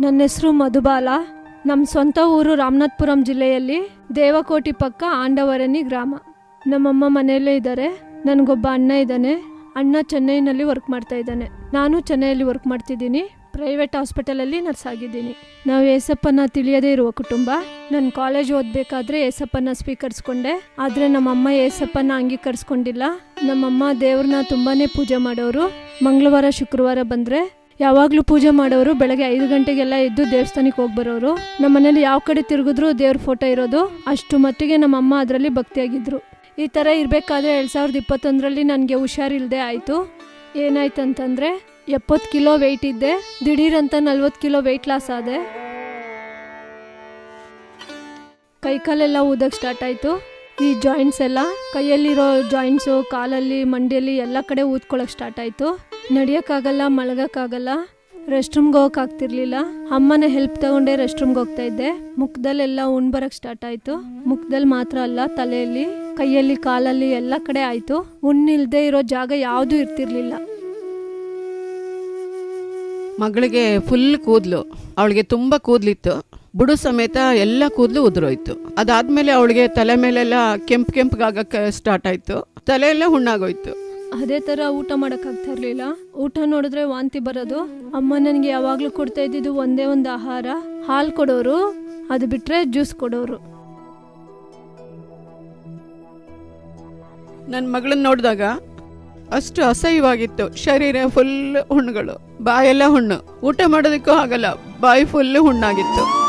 ನನ್ನ ಹೆಸರು ಮಧುಬಾಲ. ನಮ್ಮ ಸ್ವಂತ ಊರು ರಾಮನಾಥ್ಪುರಂ ಜಿಲ್ಲೆಯಲ್ಲಿ ದೇವಕೋಟಿ ಪಕ್ಕ ಆಂಡವರನಿ ಗ್ರಾಮ. ನಮ್ಮಮ್ಮ ಮನೆಯಲ್ಲೇ ಇದ್ದಾರೆ. ನನಗೊಬ್ಬ ಅಣ್ಣ ಇದ್ದಾನೆ. ಅಣ್ಣ ಚೆನ್ನೈನಲ್ಲಿ ವರ್ಕ್ ಮಾಡ್ತಾ ಇದ್ದಾನೆ. ನಾನು ಚೆನ್ನೈಯಲ್ಲಿ ವರ್ಕ್ ಮಾಡ್ತಿದ್ದೀನಿ. ಪ್ರೈವೇಟ್ ಹಾಸ್ಪಿಟಲಲ್ಲಿ ನರ್ಸ್ ಆಗಿದ್ದೀನಿ. ನಾವು ಯೇಸಪ್ಪನ ತಿಳಿಯದೇ ಇರುವ ಕುಟುಂಬ. ನಾನು ಕಾಲೇಜ್ ಓದಬೇಕಾದ್ರೆ ಯೇಸಪ್ಪನ ಸ್ವೀಕರಿಸ್ಕೊಂಡೆ. ಆದರೆ ನಮ್ಮಮ್ಮ ಯೇಸಪ್ಪನ ಅಂಗೀಕರಿಸ್ಕೊಂಡಿಲ್ಲ. ನಮ್ಮಮ್ಮ ದೇವ್ರನ್ನ ತುಂಬಾ ಪೂಜೆ ಮಾಡೋರು. ಮಂಗಳವಾರ ಶುಕ್ರವಾರ ಬಂದರೆ ಯಾವಾಗಲೂ ಪೂಜೆ ಮಾಡೋರು ಬೆಳಗ್ಗೆ ಐದು ಗಂಟೆಗೆಲ್ಲ ಎದ್ದು ದೇವಸ್ಥಾನಕ್ಕೆ ಹೋಗಿ ಬರೋರು. ನಮ್ಮ ಮನೇಲಿ ಯಾವ ಕಡೆ ತಿರುಗಿದ್ರು ದೇವ್ರ ಫೋಟೋ ಇರೋದು. ಅಷ್ಟು ಮಟ್ಟಿಗೆ ನಮ್ಮಮ್ಮ ಅದರಲ್ಲಿ ಭಕ್ತಿಯಾಗಿದ್ದರು ಈ ಥರ ಇರಬೇಕಾದ್ರೆ ಎರಡು ಸಾವಿರದ ಇಪ್ಪತ್ತೊಂದರಲ್ಲಿ ನನಗೆ ಹುಷಾರಿಲ್ಲದೆ ಆಯಿತು. ಏನಾಯ್ತು ಅಂತಂದರೆ ಎಪ್ಪತ್ತು ಕಿಲೋ ವೆಯ್ಟ್ ಇದ್ದೆ. ದಿಢೀರಂತ ನಲ್ವತ್ತು ಕಿಲೋ ವೆಯ್ಟ್ ಲಾಸ್ ಆದೆ. ಕೈಕಾಲೆಲ್ಲ ಊದಕ್ಕೆ ಸ್ಟಾರ್ಟ್ ಆಯಿತು. ಈ ಜಾಯಿಂಟ್ಸ್ ಎಲ್ಲ ಕೈಯಲ್ಲಿರೋ ಜಾಯಿಂಟ್ಸು ಕಾಲಲ್ಲಿ, ಮಂಡಿಯಲ್ಲಿ ಎಲ್ಲ ಕಡೆ ಊದ್ಕೊಳ್ಳೋಕೆ ಸ್ಟಾರ್ಟ್ ಆಯಿತು. ನಡಿಯೋಕ್ಕಾಗಲ್ಲ, ಮಲಗೋಕ್ಕಾಗಲ್ಲ ರೆಸ್ಟ್ ರೂಮ್ಗೆ ಹೋಗೋಕ್ಕಾಗ್ತಿರ್ಲಿಲ್ಲ. ಅಮ್ಮನ ಹೆಲ್ಪ್ ತಗೊಂಡೆ ರೆಸ್ಟ್ ರೂಮ್ಗೆ ಹೋಗ್ತಾ ಇದ್ದೆ. ಮುಖದಲ್ಲೆಲ್ಲ ಉಣ್ ಬರಕ್ಕೆ ಸ್ಟಾರ್ಟ್ ಆಯಿತು. ಮುಖದಲ್ಲಿ ಮಾತ್ರ ಅಲ್ಲ, ತಲೆಯಲ್ಲಿ, ಕೈಯಲ್ಲಿ, ಕಾಲಲ್ಲಿ ಎಲ್ಲ ಕಡೆ ಆಯಿತು. ಉಣ್ಣಿಲ್ದೇ ಇರೋ ಜಾಗ ಯಾವುದೂ ಇರ್ತಿರ್ಲಿಲ್ಲ. ಮಗಳಿಗೆ ಫುಲ್ ಕೂದಲು. ಅವಳಿಗೆ ತುಂಬ ಕೂದಲಿತ್ತು. ಬುಡು ಸಮೇತ ಎಲ್ಲ ಕೂದಲು ಉದುರೋಯ್ತು. ಅದಾದ್ಮೇಲೆ ಅವಳಿಗೆ ತಲೆ ಮೇಲೆಲ್ಲ ಕೆಂಪು ಕೆಂಪಗಾಗಕ್ಕೆ ಸ್ಟಾರ್ಟ್ ಆಯ್ತು. ತಲೆ ಹುಣ್ಣಾಗೋಯ್ತು. ಅದೇ ಥರ ಊಟ ಮಾಡೋಕ್ಕಾಗ್ತಾ ಇರಲಿಲ್ಲ. ಊಟ ನೋಡಿದ್ರೆ ವಾಂತಿ ಬರೋದು. ಅಮ್ಮ ನನಗೆ ಯಾವಾಗಲೂ ಕೊಡ್ತಾ ಇದ್ದಿದ್ದು ಒಂದೇ ಒಂದು ಆಹಾರ. ಹಾಲು ಕೊಡೋರು, ಅದು ಬಿಟ್ಟರೆ ಜ್ಯೂಸ್ ಕೊಡೋರು. ನನ್ನ ಮಗಳನ್ನ ನೋಡಿದಾಗ ಅಷ್ಟು ಅಸಹ್ಯವಾಗಿತ್ತು. ಶರೀರ ಫುಲ್ ಹುಣ್ಣುಗಳು. ಬಾಯೆಲ್ಲ ಹುಣ್ಣು. ಊಟ ಮಾಡೋದಕ್ಕೂ ಆಗಲ್ಲ. ಬಾಯಿ ಫುಲ್ ಹುಣ್ಣಾಗಿತ್ತು.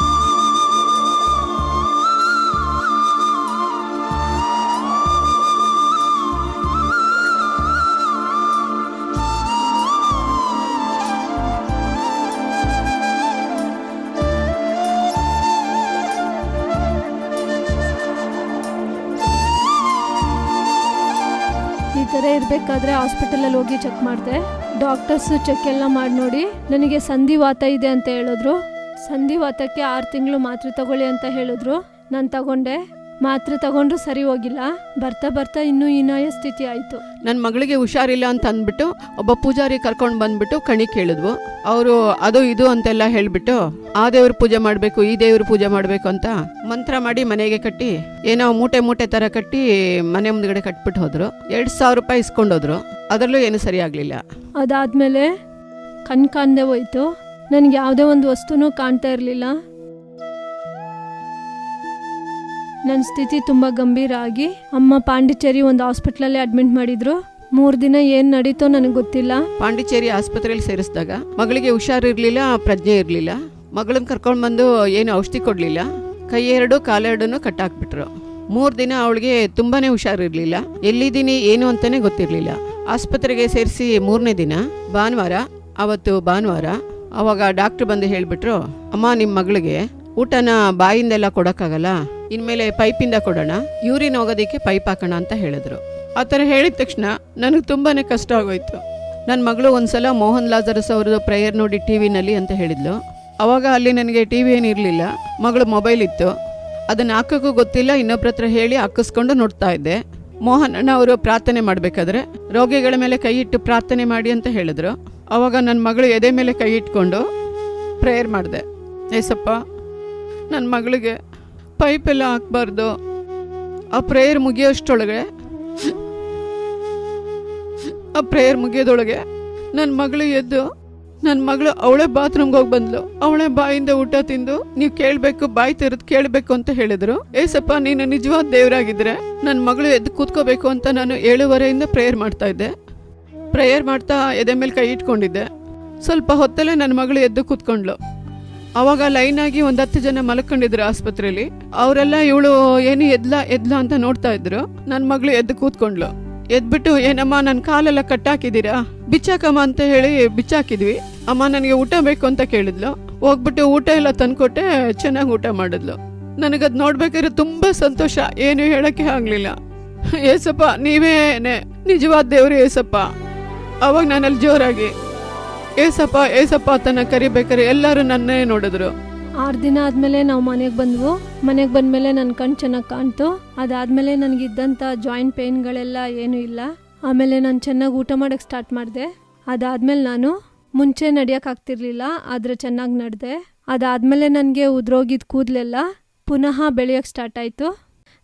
ಇರಬೇಕಾದ್ರೆ ಹಾಸ್ಪಿಟಲಲ್ಲಿ ಹೋಗಿ ಚೆಕ್ ಮಾಡಿದೆ ಡಾಕ್ಟರ್ಸು ಚೆಕ್ ಎಲ್ಲ ಮಾಡಿ ನೋಡಿ. ನನಗೆ ಸಂಧಿವಾತ ಇದೆ ಅಂತ ಹೇಳಿದ್ರು. ಸಂಧಿವಾತಕ್ಕೆ ಆರು ತಿಂಗಳು ಮಾತ್ರೆ ತಗೊಳ್ಳಿ ಅಂತ ಹೇಳಿದ್ರು. ನಾನು ತಗೊಂಡೆ. ಮಾತ್ರೆ ತಗೊಂಡ್ರು ಸರಿ ಹೋಗಿಲ್ಲ. ಬರ್ತಾ ಬರ್ತಾ ಇನ್ನೂ ಹೀನಾಯ ಸ್ಥಿತಿ ಆಯಿತು. ನನ್ನ ಮಗಳಿಗೆ ಹುಷಾರಿಲ್ಲ ಅಂತ ಅಂದ್ಬಿಟ್ಟು ಒಬ್ಬ ಪೂಜಾರಿ ಕರ್ಕೊಂಡು ಬಂದ್ಬಿಟ್ಟು ಕಣಿ ಕೇಳಿದ್ವು. ಅವರು ಅದು ಇದು ಅಂತೆಲ್ಲ ಹೇಳಿಬಿಟ್ಟು ಆ ದೇವ್ರ ಪೂಜೆ ಮಾಡಬೇಕು ಈ ದೇವ್ರ ಪೂಜೆ ಮಾಡಬೇಕು ಅಂತ ಮಂತ್ರ ಮಾಡಿ ಮನೆಗೆ ಕಟ್ಟಿ ಏನೋ ಮೂಟೆ ಮೂಟೆ ಥರ ಕಟ್ಟಿ ಮನೆ ಮುಂದ್ಗಡೆ ಕಟ್ಬಿಟ್ಟು ಹೋದ್ರು. ಎರಡು ಸಾವಿರ ರೂಪಾಯಿ ಇಸ್ಕೊಂಡೋದ್ರು ಅದರಲ್ಲೂ ಏನು ಸರಿ ಆಗಲಿಲ್ಲ. ಅದಾದಮೇಲೆ ಕಣ್ ಕಾಣದೆ ಹೋಯ್ತು. ನನಗೆ ಯಾವುದೇ ಒಂದು ವಸ್ತುನೂ ಕಾಣ್ತಾ ಇರಲಿಲ್ಲ. ನನ್ನ ಸ್ಥಿತಿ ತುಂಬ ಗಂಭೀರ ಆಗಿ ಅಮ್ಮ ಪಾಂಡಿಚೇರಿ ಒಂದು ಹಾಸ್ಪಿಟ್ಲಲ್ಲಿ ಅಡ್ಮಿಟ್ ಮಾಡಿದ್ರು. ಮೂರು ದಿನ ಏನು ನಡೀತೋ ನನಗೆ ಗೊತ್ತಿಲ್ಲ. ಪಾಂಡಿಚೇರಿ ಆಸ್ಪತ್ರೆಯಲ್ಲಿ ಸೇರಿಸಿದಾಗ ಮಗಳಿಗೆ ಹುಷಾರಿರ್ಲಿಲ್ಲ ಪ್ರಜ್ಞೆ ಇರಲಿಲ್ಲ. ಮಗಳನ್ನ ಕರ್ಕೊಂಡು ಬಂದು ಏನು ಔಷಧಿ ಕೊಡಲಿಲ್ಲ. ಕೈ ಎರಡು ಕಾಲೆರಡನ್ನು ಕಟ್ಟಾಕ್ಬಿಟ್ರು. ಮೂರು ದಿನ ಅವಳಿಗೆ ತುಂಬಾನೇ ಹುಷಾರಿರಲಿಲ್ಲ ಎಲ್ಲಿದ್ದೀನಿ, ಏನು ಅಂತಾನೆ ಗೊತ್ತಿರಲಿಲ್ಲ. ಆಸ್ಪತ್ರೆಗೆ ಸೇರಿಸಿ ಮೂರನೇ ದಿನ, ಭಾನುವಾರ, ಅವತ್ತು ಭಾನುವಾರ, ಅವಾಗ ಡಾಕ್ಟ್ರ್ ಬಂದು ಹೇಳಿಬಿಟ್ರು, ಅಮ್ಮ ನಿಮ್ಮ ಮಗಳಿಗೆ ಊಟನ ಬಾಯಿಂದೆಲ್ಲ ಕೊಡೋಕ್ಕಾಗಲ್ಲ. ಇನ್ಮೇಲೆ ಪೈಪಿಂದ ಕೊಡೋಣ, ಯೂರಿನ್ ಹೋಗೋದಕ್ಕೆ ಪೈಪ್ ಹಾಕೋಣ ಅಂತ ಹೇಳಿದ್ರು. ಆ ಥರ ಹೇಳಿದ ತಕ್ಷಣ ನನಗೆ ತುಂಬಾ ಕಷ್ಟ ಆಗೋಯ್ತು. ನನ್ನ ಮಗಳು ಒಂದ್ಸಲ ಮೋಹನ್ ಲಾಜರಸ್ ಅವ್ರದ್ದು ಪ್ರೇಯರ್ ನೋಡಿ ಟಿ ವಿನಲ್ಲಿ ಅಂತ ಹೇಳಿದ್ಲು. ಅವಾಗ ಅಲ್ಲಿ ನನಗೆ ಟಿ ವಿ ಏನಿರಲಿಲ್ಲ ಮಗಳು ಮೊಬೈಲ್ ಇತ್ತು. ಅದನ್ನು ಹಾಕೋಕ್ಕೂ ಗೊತ್ತಿಲ್ಲ, ಇನ್ನೊಬ್ರ ಹತ್ರ ಹೇಳಿ ಹಾಕಿಸ್ಕೊಂಡು ನೋಡ್ತಾ ಇದ್ದೆ. ಮೋಹನ್ ಅಣ್ಣ ಅವರು ಪ್ರಾರ್ಥನೆ ಮಾಡಬೇಕಾದ್ರೆ ರೋಗಿಗಳ ಮೇಲೆ ಕೈ ಇಟ್ಟು ಪ್ರಾರ್ಥನೆ ಮಾಡಿ ಅಂತ ಹೇಳಿದ್ರು. ಅವಾಗ ನನ್ನ ಮಗಳು ಎದೆ ಮೇಲೆ ಕೈ ಇಟ್ಕೊಂಡು ಪ್ರೇಯರ್ ಮಾಡಿದೆ ಏಸಪ್ಪ ನನ್ನ ಮಗಳಿಗೆ ಪೈಪೆಲ್ಲ ಹಾಕ್ಬಾರ್ದು. ಆ ಪ್ರೇಯರ್ ಮುಗಿಯೋಷ್ಟೊಳಗೆ, ಆ ಪ್ರೇಯರ್ ಮುಗಿಯೋದೊಳಗೆ ನನ್ನ ಮಗಳು ಎದ್ದು ನನ್ನ ಮಗಳು ಅವಳೇ ಬಾತ್ರೂಮ್ಗೆ ಹೋಗಿ ಬಂದ್ಲು. ಅವಳೇ ಬಾಯಿಂದ ಊಟ ತಿಂದು, ನೀವು ಕೇಳಬೇಕು, ಬಾಯಿ ತೆರೆದು ಕೇಳಬೇಕು ಅಂತ ಹೇಳಿದ್ರು. ಏಸಪ್ಪ, ನೀನು ನಿಜವಾದ ದೇವರಾಗಿದ್ರೆ ನನ್ನ ಮಗಳು ಎದ್ದು ಕೂತ್ಕೋಬೇಕು ಅಂತ ನಾನು ಏಳುವರೆಯಿಂದ ಪ್ರೇಯರ್ ಮಾಡ್ತಾ ಇದ್ದೆ. ಪ್ರೇಯರ್ ಮಾಡ್ತಾ ಎದೆ ಮೇಲೆ ಕೈ ಇಟ್ಕೊಂಡಿದ್ದೆ. ಸ್ವಲ್ಪ ಹೊತ್ತಲ್ಲೇ ನನ್ನ ಮಗಳು ಎದ್ದು ಕೂತ್ಕೊಂಡ್ಲು ಅವಾಗ ಲೈನ್ ಆಗಿ ಒಂದ್ ಹತ್ತು ಜನ ಮಲ್ಕೊಂಡಿದ್ರು ಆಸ್ಪತ್ರೆಯಲ್ಲಿ ಅವರೆಲ್ಲ ಇವಳು, ಏನು ಎದ್ಲಾ ಎದ್ಲಾ ಅಂತ ನೋಡ್ತಾ ಇದ್ರು. ನನ್ನ ಮಗಳು ಎದ್ದು ಕೂತ್ಕೊಂಡ್ಲು ಎದ್ಬಿಟ್ಟು, ಏನಮ್ಮ ನನ್ನ ಕಾಲೆಲ್ಲ ಕಟ್ಟಾಕಿದ್ದೀರಾ? ಬಿಚ್ಚಾಕಮ್ಮ ಅಂತ ಹೇಳಿ ಬಿಚ್ಚಾಕಿದ್ವಿ. ಅಮ್ಮ ನನಗೆ ಊಟ ಬೇಕು ಅಂತ ಕೇಳಿದ್ಲು. ಹೋಗ್ಬಿಟ್ಟು ಊಟ ಎಲ್ಲ ತಂದ್ಕೊಟ್ಟೆ, ಚೆನ್ನಾಗಿ ಊಟ ಮಾಡಿದ್ಲು. ನನಗದ್ ನೋಡ್ಬೇಕಾದ್ರೆ ತುಂಬಾ ಸಂತೋಷ. ಏನು ಹೇಳಕ್ಕೆ ಆಗ್ಲಿಲ್ಲ. ಏಸಪ್ಪ, ನೀವೇನೆ. ನಿಜವಾದ ದೇವ್ರು ಏಸಪ್ಪ. ಅವಾಗ ನಾನಲ್ಲಿ ಜೋರಾಗಿ ಏಸಪ್ಪ ಏಸಪ್ಪ ತನ್ನ ಕರಿಬೇಕಾರೆ ಎಲ್ಲರೂ ನನ್ನೇ ನೋಡಿದ್ರು. ಆರು ದಿನ ಆದಮೇಲೆ ನಾವು ಮನೆಗೆ ಬಂದ್ವು. ಮನೆಗೆ ಬಂದಮೇಲೆ ನನ್ನ ಕಣ್ಣು ಚೆನ್ನಾಗಿ ಕಾಣ್ತು. ಅದಾದಮೇಲೆ ನನಗಿದ್ದಂಥ ಜಾಯಿಂಟ್ ಪೇಯ್ನ್ಗಳೆಲ್ಲ ಏನೂ ಇಲ್ಲ. ಆಮೇಲೆ ನಾನು ಚೆನ್ನಾಗಿ ಊಟ ಮಾಡೋಕ್ಕೆ ಸ್ಟಾರ್ಟ್ ಮಾಡಿದೆ. ಅದಾದಮೇಲೆ ನಾನು ಮುಂಚೆ ನಡೆಯೋಕ್ಕಾಗ್ತಿರ್ಲಿಲ್ಲ ಆದರೆ ಚೆನ್ನಾಗಿ ನಡೆದೆ. ಅದಾದಮೇಲೆ ನನಗೆ ಉದ್ರೋಗಿದ್ದ ಕೂದಲೆಲ್ಲ ಪುನಃ ಬೆಳೆಯೋಕ್ಕೆ ಸ್ಟಾರ್ಟ್ ಆಯಿತು.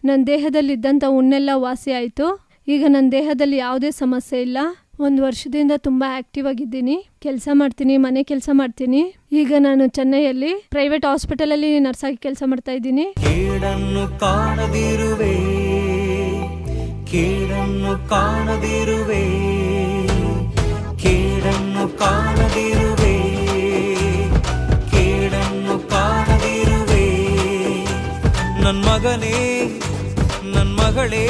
ನನ್ನ ದೇಹದಲ್ಲಿದ್ದಂಥ ಉಣ್ಣೆಲ್ಲ ವಾಸಿ ಆಯಿತು. ಈಗ ನನ್ನ ದೇಹದಲ್ಲಿ ಯಾವುದೇ ಸಮಸ್ಯೆ ಇಲ್ಲ. ಒಂದು ವರ್ಷದಿಂದ ತುಂಬ ಆ್ಯಕ್ಟಿವ್ ಆಗಿದ್ದೀನಿ. ಕೆಲಸ ಮಾಡ್ತೀನಿ, ಮನೆ ಕೆಲಸ ಮಾಡ್ತೀನಿ. ಈಗ ನಾನು ಚೆನ್ನೈಯಲ್ಲಿ ಪ್ರೈವೇಟ್ ಹಾಸ್ಪಿಟಲಲ್ಲಿ ನರ್ಸಾಗಿ ಕೆಲಸ ಮಾಡ್ತಾ ಇದ್ದೀನಿ. ಕೇಡನ್ನು ಕಾಣದಿರುವೆ. ಕೇಡನ್ನು ಕಾಣದಿರುವೆ. ಕೇಡನ್ನು ಕಾಣದಿರುವೆ. ಕೇಡನ್ನು ಕಾಣದಿರುವೆ. ನನ್ನ ಮಗನೇ ನನ್ನ ಮಗಳೇ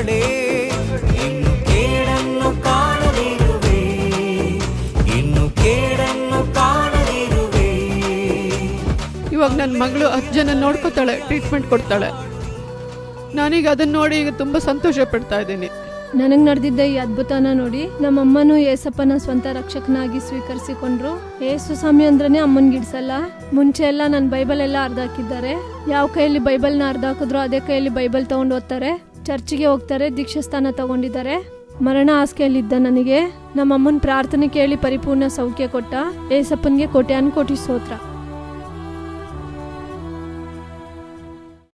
ಮಗಳೇ ಇನ್ನು ಕೇಡನ್ನು ಕಾಣದಿರುವೆ. ಇನ್ನು ಕೇಡನ್ನು ಕಾಣದಿರುವೆ. ಇವಾಗ ನನ್ನ ಮಗಳು ಹತ್ತು ಜನ ನೋಡ್ಕೋತಾಳೆ ಟ್ರೀಟ್ಮೆಂಟ್ ಕೊಡ್ತಾಳೆ. ನಾನೀಗ ಅದನ್ನ ನೋಡಿ ಈಗ ತುಂಬ ಸಂತೋಷ ಪಡ್ತಾ ಇದ್ದೀನಿ. ನನಗೆ ನಡೆದಿದ್ದ ಈ ಅದ್ಭುತನ ನೋಡಿ ನಮ್ಮ ನಮ್ಮಮ್ಮನೂ ಯೇಸಪ್ಪನ ಸ್ವಂತ ರಕ್ಷಕನಾಗಿ ಸ್ವೀಕರಿಸಿಕೊಂಡ್ರು. ಏಸು ಸ್ವಾಮಿ ಅಂದ್ರೆ ಅಮ್ಮನ ಗಿಡ್ಸಲ್ಲ. ಮುಂಚೆ ಎಲ್ಲ ನನ್ನ ಬೈಬಲ್ ಎಲ್ಲ ಅರ್ಧ ಹಾಕಿದ್ದಾರೆ ಯಾವ ಕೈಯಲ್ಲಿ ಬೈಬಲ್ನ ಅರ್ಧ ಹಾಕಿದ್ರು ಅದೇ ಕೈಯಲ್ಲಿ ಬೈಬಲ್ ತಗೊಂಡು ಓದ್ತಾರೆ. ಚರ್ಚಿಗೆ ಹೋಗ್ತಾರೆ ದೀಕ್ಷಾಸ್ಥಾನ ತಗೊಂಡಿದ್ದಾರೆ. ಮರಣ ಆಸ್ಕೆಯಲ್ಲಿದ್ದ ನನಗೆ ನಮ್ಮಮ್ಮನ ಪ್ರಾರ್ಥನೆ ಕೇಳಿ ಪರಿಪೂರ್ಣ ಸೌಖ್ಯ ಕೊಟ್ಟ, ಏಸಪ್ಪನಿಗೆ ಕೋಟ್ಯಾನ್ ಕೋಟಿ ಸ್ತೋತ್ರ.